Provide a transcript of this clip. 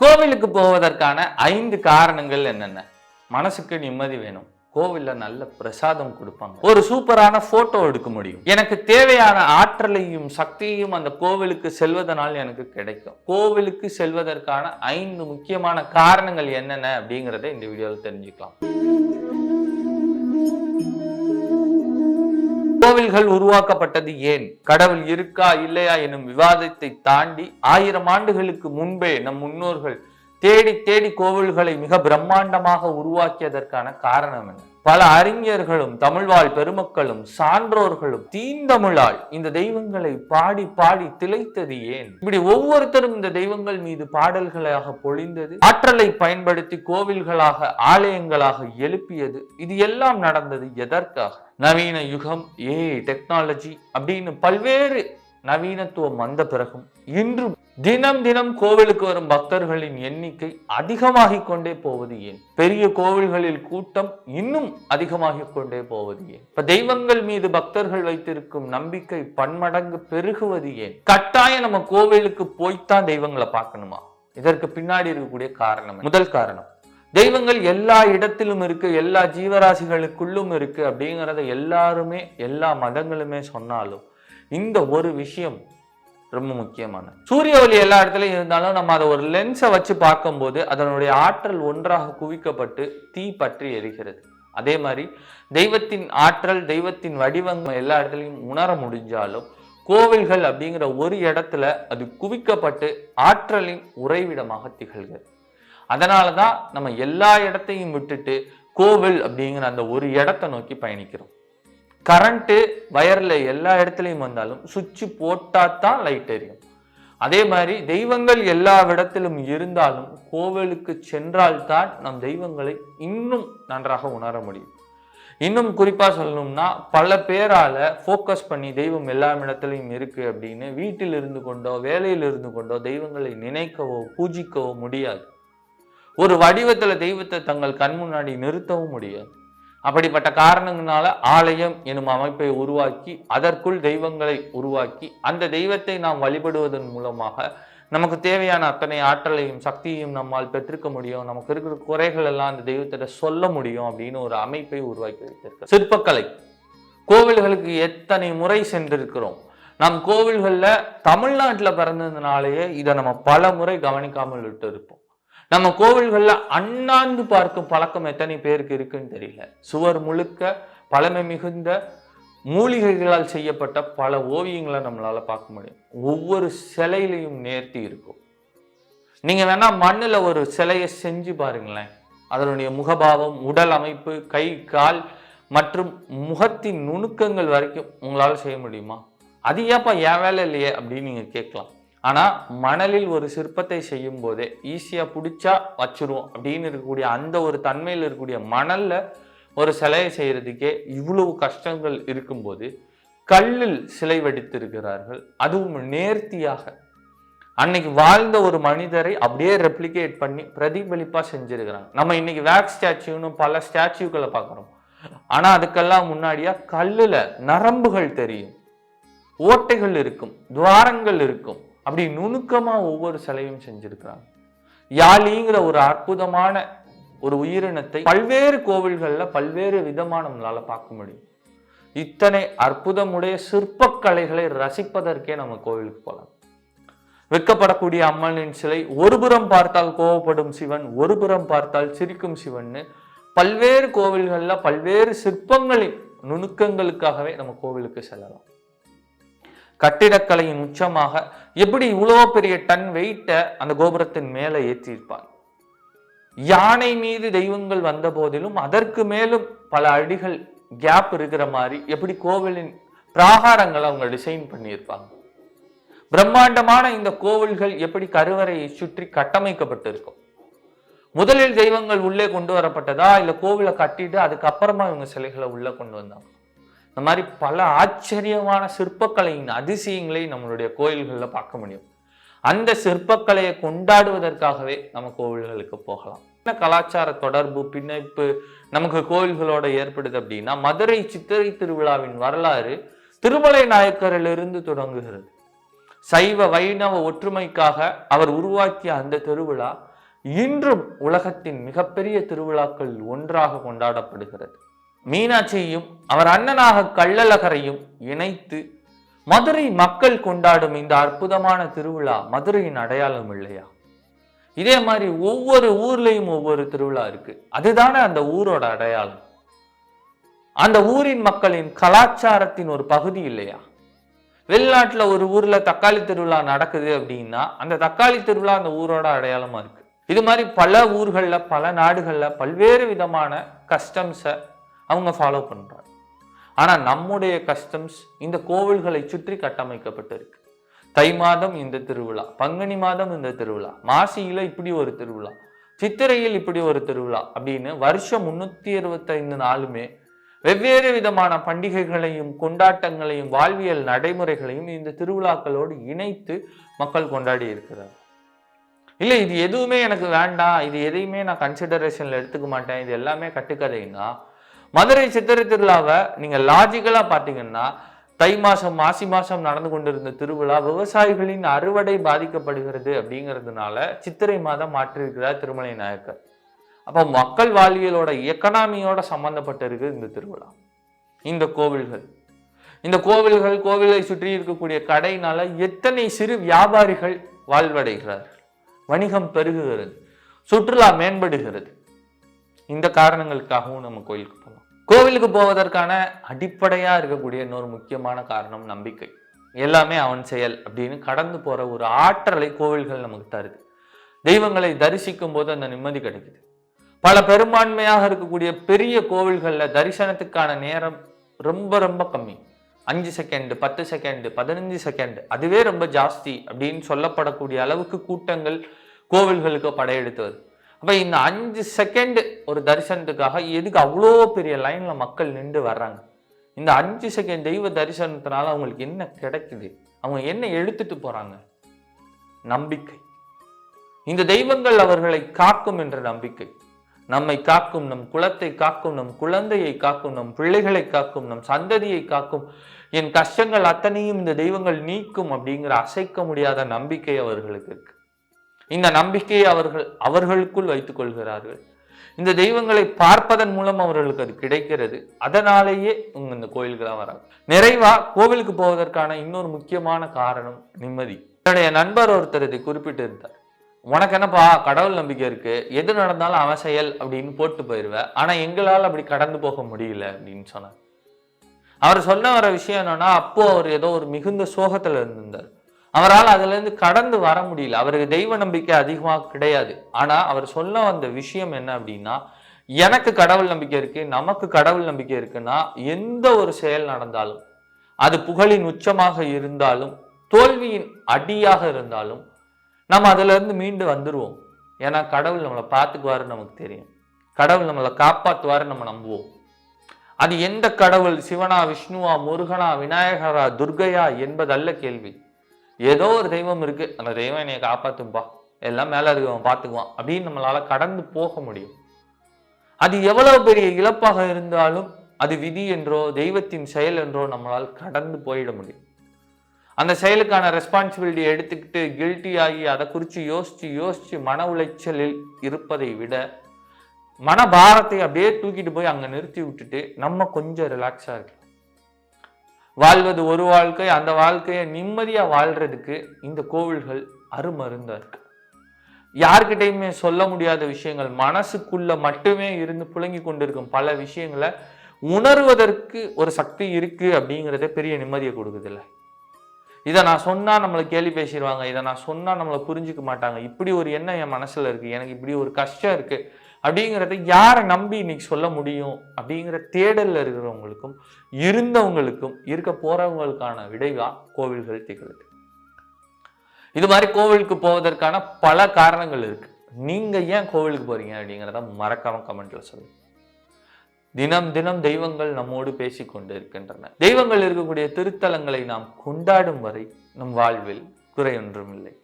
கோவிலுக்கு போவதற்கான ஐந்து காரணங்கள் என்னென்ன? மனசுக்கு நிம்மதி வேணும். கோவில்ல நல்ல பிரசாதம் கொடுப்பாங்க. ஒரு சூப்பரான போட்டோ எடுக்க முடியும். எனக்கு தேவையான ஆற்றலையும் சக்தியையும் அந்த கோவிலுக்கு செல்வதனால் எனக்கு கிடைக்கும். கோவிலுக்கு செல்வதற்கான ஐந்து முக்கியமான காரணங்கள் என்னென்ன அப்படிங்கிறத இந்த வீடியோவில் தெரிஞ்சுக்கலாம். கோவில்கள் உருவாக்கப்பட்டது ஏன்? கடவுள் இருக்கா இல்லையா எனும் விவாதத்தை தாண்டி ஆயிரம் ஆண்டுகளுக்கு முன்பே நம் முன்னோர்கள் தேடி தேடி கோவில்களை மிக பிரம்மாண்டமாக உருவாக்கியதற்கான காரணம் என்ன? பல அறிஞர்களும் தமிழ்வாழ் பெருமக்களும் சான்றோர்களும் தீந்தமிழால் இந்த தெய்வங்களை பாடி பாடி திளைத்தது ஏன்? இப்படி ஒவ்வொருத்தரும் இந்த தெய்வங்கள் மீது பாடல்களாக பொழிந்தது ஆற்றலை பயன்படுத்தி கோவில்களாக ஆலயங்களாக எழுப்பியது இது எல்லாம் நடந்தது எதற்காக? நவீன யுகம் ஏ டெக்னாலஜி அப்படின்னு பல்வேறு நவீனத்துவம் வந்த பிறகும் இன்று தினம் தினம் கோவிலுக்கு வரும் பக்தர்களின் எண்ணிக்கை அதிகமாகிக் கொண்டே போவது ஏன்? பெரிய கோவில்களில் கூட்டம் இன்னும் அதிகமாகிக் கொண்டே போவது ஏன்? இப்ப தெய்வங்கள் மீது பக்தர்கள் வைத்திருக்கும் நம்பிக்கை பன்மடங்கு பெருகுவது ஏன்? கட்டாயம் நம்ம கோவிலுக்கு போய்த்தான் தெய்வங்களை பார்க்கணுமா? இதற்கு பின்னாடி இருக்கக்கூடிய காரணம் முதல் காரணம் தெய்வங்கள் எல்லா இடத்திலும் இருக்கு எல்லா ஜீவராசிகளுக்குள்ளும் இருக்கு அப்படிங்கிறத எல்லாருமே எல்லா மதங்களுமே சொன்னாலும் இந்த ஒரு விஷயம் ரொம்ப முக்கியமான சூரிய ஒளி எல்லா இடத்துலையும் இருந்தாலும் நம்ம அதை ஒரு லென்ஸை வச்சு பார்க்கும்போது அதனுடைய ஆற்றல் ஒன்றாக குவிக்கப்பட்டு தீ பற்றி எரிகிறது. அதே மாதிரி தெய்வத்தின் ஆற்றல் தெய்வத்தின் வடிவங்கள் எல்லா இடத்துலையும் உணர முடிஞ்சாலும் கோவில்கள் அப்படிங்கிற ஒரு இடத்துல அது குவிக்கப்பட்டு ஆற்றலின் உறைவிடமாக திகழ்கிறது. அதனால தான் நம்ம எல்லா இடத்தையும் விட்டுட்டு கோவில் அப்படிங்கிற அந்த ஒரு இடத்தை நோக்கி பயணிக்கிறோம். கரண்ட்டு வயரில் எல்லா இடத்துலையும் வந்தாலும் சுவிட்சு போட்டால் தான் லைட் எரியும். அதே மாதிரி தெய்வங்கள் எல்லா இடத்திலும் இருந்தாலும் கோவிலுக்கு சென்றால்தான் நம் தெய்வங்களை இன்னும் நன்றாக உணர முடியும். இன்னும் குறிப்பாக சொல்லணும்னா பல பேரால ஃபோக்கஸ் பண்ணி தெய்வம் எல்லா இடத்துலையும் இருக்கு அப்படின்னு வீட்டில் இருந்து கொண்டோ வேலையில் இருந்து கொண்டோ தெய்வங்களை நினைக்கவோ பூஜிக்கவோ முடியாது. ஒரு வடிவத்தில் தெய்வத்தை தங்கள் கண் முன்னாடி நிறுத்தவும் முடியாது. அப்படிப்பட்ட காரணங்களால ஆலயம் எனும் அமைப்பை உருவாக்கி அதற்குள் தெய்வங்களை உருவாக்கி அந்த தெய்வத்தை நாம் வழிபடுவதன் மூலமாக நமக்கு தேவையான அத்தனை ஆற்றலையும் சக்தியையும் நம்மால் பெற்றிருக்க முடியும். நமக்கு இருக்கிற குறைகள் எல்லாம் அந்த தெய்வத்திட்ட சொல்ல முடியும் அப்படின்னு ஒரு அமைப்பை உருவாக்கி வைத்திருக்க சிற்பக்கலை. கோவில்களுக்கு எத்தனை முறை சென்றிருக்கிறோம்? நம் கோவில்களில் தமிழ்நாட்டில் பிறந்ததுனாலேயே இதை நம்ம பல முறை கவனிக்காமல் விட்டு இருப்போம் நம்ம கோவில்களில் அண்ணாந்து பார்க்கும் பழக்கம் எத்தனை பேருக்கு இருக்குன்னு தெரியல. சுவர் முழுக்க பழமை மிகுந்த மூலிகைகளால் செய்யப்பட்ட பல ஓவியங்களை நம்மளால பார்க்க முடியும். ஒவ்வொரு சிலையிலையும் நேர்த்தி இருக்கும். நீங்க வேணா மண்ணுல ஒரு சிலையை செஞ்சு பாருங்களேன். அதனுடைய முகபாவம் உடல் அமைப்பு கை கால் மற்றும் முகத்தின் நுணுக்கங்கள் வரைக்கும் உங்களால் செய்ய முடியுமா? அது ஏப்பா என் வேலை இல்லையே அப்படின்னு நீங்கள் கேட்கலாம். ஆனால் மணலில் ஒரு சிற்பத்தை செய்யும் போதே ஈஸியாக பிடிச்சா வச்சிருவோம். அப்படின்னு இருக்கக்கூடிய அந்த ஒரு தன்மையில் இருக்கக்கூடிய மணலில் ஒரு சிலையை செய்கிறதுக்கே இவ்வளவு கஷ்டங்கள் இருக்கும்போது கல்லில் சிலை வடித்திருக்கிறார்கள். அதுவும் நேர்த்தியாக. அன்னைக்கு வாழ்ந்த ஒரு மனிதரை அப்படியே ரெப்ளிகேட் பண்ணி பிரதிபலிப்பாக செஞ்சிருக்கிறாங்க. நம்ம இன்னைக்கு வேக்ஸ் ஸ்டாச்சுன்னு பல ஸ்டாச்சுக்களை பார்க்குறோம். ஆனால் அதுக்கெல்லாம் முன்னாடியா கல்லில் நரம்புகள் தெரியும். ஓட்டைகள் இருக்கும். துவாரங்கள் இருக்கும். அப்படி நுணுக்கமா ஒவ்வொரு சிலையும் செஞ்சுருக்கிறாங்க. யாழிங்கிற ஒரு அற்புதமான ஒரு உயிரினத்தை பல்வேறு கோவில்கள்ல பல்வேறு விதமான நம்மளால பார்க்க முடியும். இத்தனை அற்புதமுடைய சிற்பக்கலைகளை ரசிப்பதற்கே நம்ம கோவிலுக்கு போகலாம் வெட்கப்படக்கூடிய அம்மனின் சிலை ஒருபுறம் பார்த்தால் கோவப்படும் சிவன் ஒருபுறம் பார்த்தால் சிரிக்கும் சிவன்னு பல்வேறு கோவில்கள்ல பல்வேறு சிற்பங்களின் நுணுக்கங்களுக்காகவே நம்ம கோவிலுக்கு செல்லலாம். கட்டிடக்கலையின் உச்சமாக எப்படி இவ்வளோ பெரிய டன் வெயிட்டை அந்த கோபுரத்தின் மேலே ஏற்றியிருப்பார்? யானை மீது தெய்வங்கள் வந்த போதிலும் அதற்கு மேலும் பல அடிகள் கேப் இருக்கிற மாதிரி எப்படி கோவிலின் பிராகாரங்களை அவங்க டிசைன் பண்ணியிருப்பாங்க? பிரம்மாண்டமான இந்த கோவில்கள் எப்படி கருவறையை சுற்றி கட்டமைக்கப்பட்டிருக்கும்? முதலில் தெய்வங்கள் உள்ளே கொண்டு வரப்பட்டதா? இல்லை கோவிலை கட்டிட்டு அதுக்கப்புறமா இவங்க சிலைகளை உள்ளே கொண்டு வந்தாங்க? இந்த மாதிரி பல ஆச்சரியமான சிற்பக்கலையின் அதிசயங்களை நம்மளுடைய கோயில்களில் பார்க்க முடியும். அந்த சிற்பக்கலையை கொண்டாடுவதற்காகவே நம்ம கோவில்களுக்கு போகலாம். என்ன கலாச்சார தொடர்பு பிணைப்பு நமக்கு கோவில்களோட ஏற்படுது அப்படின்னா மதுரை சித்திரை திருவிழாவின் வரலாறு திருமலை நாயக்கரிலிருந்து தொடங்குகிறது. சைவ வைணவ ஒற்றுமைக்காக அவர் உருவாக்கிய அந்த திருவிழா இன்றும் உலகத்தின் மிகப்பெரிய திருவிழாக்கள் ஒன்றாக கொண்டாடப்படுகிறது. மீனாட்சியையும் அவர் அண்ணனாக கள்ளழகரையும் இணைத்து மதுரை மக்கள் கொண்டாடும் இந்த அற்புதமான திருவிழா மதுரையின் அடையாளம் இல்லையா? இதே மாதிரி ஒவ்வொரு ஊர்லேயும் ஒவ்வொரு திருவிழா இருக்கு. அதுதானே அந்த ஊரோட அடையாளம். அந்த ஊரின் மக்களின் கலாச்சாரத்தின் ஒரு பகுதி இல்லையா? வெளிநாட்டில் ஒரு ஊர்ல தக்காளி திருவிழா நடக்குது அப்படின்னா அந்த தக்காளி திருவிழா அந்த ஊரோட அடையாளமா இருக்கு. இது மாதிரி பல ஊர்களில் பல நாடுகளில் பல்வேறு விதமான கஸ்டம்ஸை அவங்க ஃபாலோ பண்ணுறாங்க ஆனால் நம்முடைய கஸ்டம்ஸ் இந்த கோவில்களை சுற்றி கட்டமைக்கப்பட்டிருக்கு. தை மாதம் இந்த திருவிழா பங்குனி மாதம் இந்த திருவிழா மாசியில் இப்படி ஒரு திருவிழா சித்திரையில் இப்படி ஒரு திருவிழா அப்படின்னு வருஷம் முன்னூற்றி இருபத்தைந்து நாளுமே வெவ்வேறு விதமான பண்டிகைகளையும் கொண்டாட்டங்களையும் வாழ்வியல் நடைமுறைகளையும் இந்த திருவிழாக்களோடு இணைத்து மக்கள் கொண்டாடி இருக்கிறார் இல்லை இது எதுவுமே எனக்கு வேண்டாம் இது எதையுமே நான் கன்சிடரேஷனில் எடுத்துக்க மாட்டேன் இது எல்லாமே கட்டுக்கதைன்னா மதுரை சித்திரை திருவிழாவை நீங்க லாஜிக்கலா பார்த்தீங்கன்னா தை மாசம் மாசி மாசம் நடந்து கொண்டிருந்த திருவிழா விவசாயிகளின் அறுவடை பாதிக்கப்படுகிறது அப்படிங்கிறதுனால சித்திரை மாதம் மாற்றிருக்கிறார் திருமலை நாயக்கர். அப்போ மக்கள் வாழ்வியலோட எக்கனாமியோட சம்மந்தப்பட்டிருக்கு இந்த திருவிழா. இந்த கோவில்கள். இந்த கோவில்கள் கோவிலை சுற்றி இருக்கக்கூடிய கடையினால எத்தனை சிறு வியாபாரிகள் வாழ்வடைகிறார்கள். வணிகம் பெருகுகிறது சுற்றுலா மேம்படுகிறது. இந்த காரணங்களுக்காகவும் நம்ம கோயிலுக்கு போகலாம். கோவிலுக்கு போவதற்கான அடிப்படையாக இருக்கக்கூடிய இன்னொரு முக்கியமான காரணம் நம்பிக்கை. எல்லாமே அவன் செயல் அப்படின்னு கடந்து போகிற ஒரு ஆற்றலை கோவில்கள் நமக்கு தருது. தெய்வங்களை தரிசிக்கும் போது அந்த நிம்மதி கிடைக்குது. பல பெரும்பான்மையாக இருக்கக்கூடிய பெரிய கோவில்களில் தரிசனத்துக்கான நேரம் ரொம்ப ரொம்ப கம்மி. அஞ்சு செகண்டு பத்து செகண்டு பதினஞ்சு செகண்டு அதுவே ரொம்ப ஜாஸ்தி அப்படின்னு சொல்லப்படக்கூடிய அளவுக்கு கூட்டங்கள் கோவில்களுக்கு படையெடுத்து வருது அப்போ இந்த அஞ்சு செகண்ட் ஒரு தரிசனத்துக்காக எதுக்கு அவ்வளோ பெரிய லைனில் மக்கள் நின்று வர்றாங்க? இந்த அஞ்சு செகண்ட் தெய்வ தரிசனத்தினால அவங்களுக்கு என்ன கிடைக்குது? அவங்க என்ன எடுத்துட்டு போகிறாங்க நம்பிக்கை. இந்த தெய்வங்கள் அவர்களை காக்கும் என்ற நம்பிக்கை. நம்மை காக்கும் நம் குலத்தை காக்கும் நம் குழந்தையை காக்கும் நம் பிள்ளைகளை காக்கும் நம் சந்ததியை காக்கும் என் கஷ்டங்கள் அத்தனையும் இந்த தெய்வங்கள் நீக்கும் அப்படிங்கிற அசைக்க முடியாத நம்பிக்கை அவர்களுக்கு இருக்கு. இந்த நம்பிக்கையை அவர்கள் அவர்களுக்குள் வைத்துக் கொள்கிறார்கள். இந்த தெய்வங்களை பார்ப்பதன் மூலம் அவர்களுக்கு அது கிடைக்கிறது. அதனாலேயே இவங்க இந்த கோயில்களாக வராங்க. நிறைவா கோவிலுக்கு போவதற்கான இன்னொரு முக்கியமான காரணம் நிம்மதி. என்னுடைய நண்பர் ஒருத்தர் இதை குறிப்பிட்டிருந்தார். உனக்கு என்னப்பா கடவுள் நம்பிக்கை இருக்கு. எது நடந்தாலும் அவன் செயல் அப்படின்னு போட்டு போயிடுவேன் ஆனா எங்களால் அப்படி கடந்து போக முடியல அப்படின்னு சொன்னார். அவர் சொன்ன வர விஷயம் என்னன்னா அப்போ அவர் ஏதோ ஒரு மிகுந்த சோகத்துல இருந்திருந்தார். அவரால் அதுலேருந்து கடந்து வர முடியல. அவருக்கு தெய்வ நம்பிக்கை அதிகமாக கிடையாது. ஆனால் அவர் சொல்ல வந்த விஷயம் என்ன அப்படின்னா எனக்கு கடவுள் நம்பிக்கை இருக்கு நமக்கு கடவுள் நம்பிக்கை இருக்குன்னா எந்த ஒரு செயல் நடந்தாலும் அது புகழின் உச்சமாக இருந்தாலும் தோல்வியின் அடியாக இருந்தாலும் நம்ம அதிலிருந்து மீண்டு வந்துடுவோம் ஏன்னா கடவுள் நம்மளை பார்த்துக்குவாருன்னு நமக்கு தெரியும். கடவுள் நம்மளை காப்பாற்றுவாரு நம்ம நம்புவோம். அது எந்த கடவுள்? சிவனா விஷ்ணுவா முருகனா விநாயகரா துர்கையா என்பதல்ல கேள்வி. ஏதோ ஒரு தெய்வம் இருக்கு. அந்த தெய்வம் என்னைய காப்பாத்தும்பா. எல்லாம் மேல இருக்கவன் பார்த்துக்குவான் அப்படின்னு நம்மளால கடந்து போக முடியும். அது எவ்வளவு பெரிய இழப்பாக இருந்தாலும் அது விதி என்றோ தெய்வத்தின் செயல் என்றோ நம்மளால் கடந்து போயிட முடியும். அந்த செயலுக்கான ரெஸ்பான்சிபிலிட்டி எடுத்துக்கிட்டு கில்ட்டி ஆகி அதை குறித்து யோசித்து யோசித்து மன உளைச்சலில் இருப்பதை விட மனபாரத்தை அப்படியே தூக்கிட்டு போய் அங்கே நிறுத்தி விட்டுட்டு நம்ம கொஞ்சம் ரிலாக்ஸாக இருக்கு வாழ்வது ஒரு வாழ்க்கை அந்த வாழ்க்கையை நிம்மதியாக வாழ்கிறதுக்கு இந்த கோவில்கள் அருமருந்தாக இருக்கு. யார்கிட்டையுமே சொல்ல முடியாத விஷயங்கள் மனசுக்குள்ள மட்டுமே இருந்து புழங்கி கொண்டிருக்கும் பல விஷயங்களை உணர்வதற்கு ஒரு சக்தி இருக்குது அப்படிங்கிறத பெரிய நிம்மதியை கொடுக்குதுல்ல இதை நான் சொன்னால் நம்மளை கேள்வி பேசிடுவாங்க இதை நான் சொன்னால் நம்மளை புரிஞ்சுக்க மாட்டாங்க. இப்படி ஒரு எண்ணம் என் மனசில் இருக்குது எனக்கு இப்படி ஒரு கஷ்டம் இருக்குது அப்படிங்கிறத யாரை நம்பி இன்னைக்கு சொல்ல முடியும்? அப்படிங்கிற தேடலில் இருக்கிறவங்களுக்கும் இருந்தவங்களுக்கும் இருக்க போறவங்களுக்கான விடைவா கோவில்கள் திகழுது. இது மாதிரி கோவிலுக்கு போவதற்கான பல காரணங்கள் இருக்கு. நீங்க ஏன் கோவிலுக்கு போறீங்க அப்படிங்கிறத மறக்காம கமெண்ட்ல சொல்லுங்க. தினம் தினம் தெய்வங்கள் நம்மோடு பேசிக்கொண்டு இருக்கின்றன. தெய்வங்கள் இருக்கக்கூடிய திருத்தலங்களை நாம் கொண்டாடும் வரை நம் வாழ்வில் குறை ஒன்றும் இல்லை